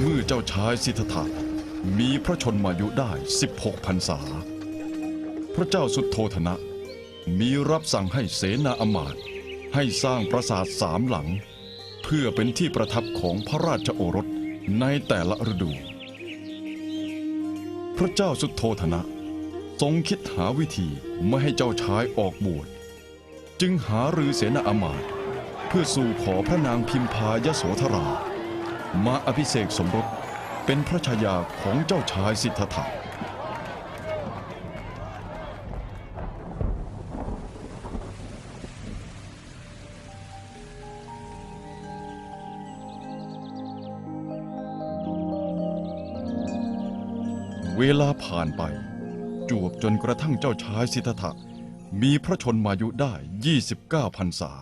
เมื่อเจ้าชายสิทธัตถะมีพระชนมายุได้ 16พรรษา พระเจ้าสุดโทธนะ มีรับสั่งให้เสนาอำมาตย์ให้สร้างปราสาทสามหลัง เพื่อเป็นที่ประทับของพระราชโอรสในแต่ละฤดู พระเจ้าสุดโทธนะ ทรงคิดหาวิธีไม่ให้เจ้าชายออกบวชจึงหารือเสนาอมาตย์เพื่อสู่ขอพระนางพิมพายโสธรา มาอภิเษกสมรสเป็นพระชายาของเจ้าชายสิทธัตถะเวลาผ่านไป จวบจนกระทั่งเจ้าชายสิทธัตถะมีพระชนมายุได้ 29พรรษา